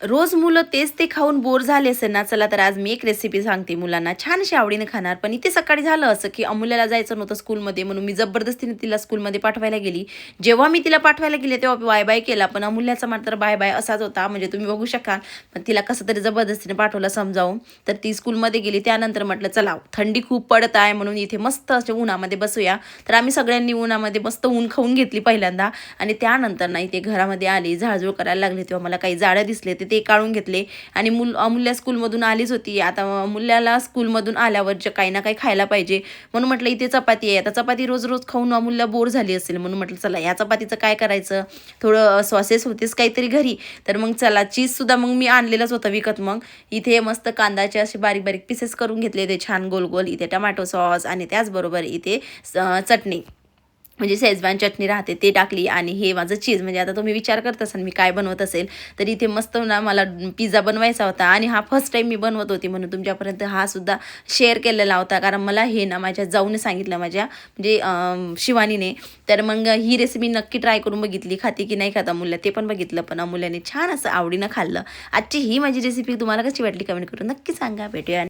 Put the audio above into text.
रोज मुलं तेच ते खाऊन बोर झाले असेल ना चला तर आज मी एक रेसिपी सांगते मुलांना. छानशी आवडीनं आवडीने खाणार. पण इथे सकाळी झालं असं की अमूल्याला जायचं नव्हतं स्कूलमध्ये म्हणून मी जबरदस्तीने तिला स्कूलमध्ये पाठवायला गेली. जेव्हा मी तिला पाठवायला गेले तेव्हा बाय बाय केला. पण अमूल्याचा मात्र बाय बाय असाच होता. म्हणजे तुम्ही बघू शकाल. पण तिला कसं तरी जबरदस्तीने पाठवलं समजावून. तर ती स्कूलमध्ये गेली. त्यानंतर म्हटलं चला थंडी खूप पडत आहे म्हणून इथे मस्त असे उन्हामध्ये बसूया. तर आम्ही सगळ्यांनी उन्हामध्ये मस्त ऊन खाऊन घेतली पहिल्यांदा. आणि त्यानंतर ना इथे घरामध्ये आली झाळझूळ करायला लागली. तेव्हा मला काही जाळं दिसले ते ते काढून घेतले. आणि मुल अमूल्या स्कूलमधून आलीच होती. आता अमूल्याला स्कूलमधून आल्यावर जे काही ना काही खायला पाहिजे. म्हणून म्हटलं इथे चपाती आहे. आता चपाती रोज रोज खाऊन अमूल्या बोर झाली असेल. म्हणून म्हटलं चला या चपातीचं काय करायचं? थोडं सॉसेस होतेच काहीतरी घरी. तर मग चला चीजसुद्धा मग मी आणलेलंच होतं विकत मग. इथे मस्त कांदाचे असे बारीक बारीक पीसेस करून घेतले ते छान गोल गोल. इथे टमॅटो सॉस आणि त्याचबरोबर इथे चटणी. म्हणजे शेजवान चटणी राहते ते टाकली आणि हे माझं चीज म्हणजे आता तुम्ही विचार करत असाल मी काय बनवत असेल तर इथे मस्त ना मला पिझ्झा बनवायचा होता आणि हा फर्स्ट टाईम मी बनवत होती म्हणून तुमच्यापर्यंत हा सुद्धा शेअर केलेला होता. कारण मला हे ना माझ्या जाऊन सांगितलं माझ्या म्हणजे शिवानीने. तर मग ही रेसिपी नक्की ट्राय करून बघितली खाते की नाही खात अमूल्य ते पण बघितलं. पण अमूल्याने छान असं आवडीनं खाल्लं. आजची ही माझी रेसिपी तुम्हाला कशी वाटली कमेंट करून नक्की सांगा. भेटूया.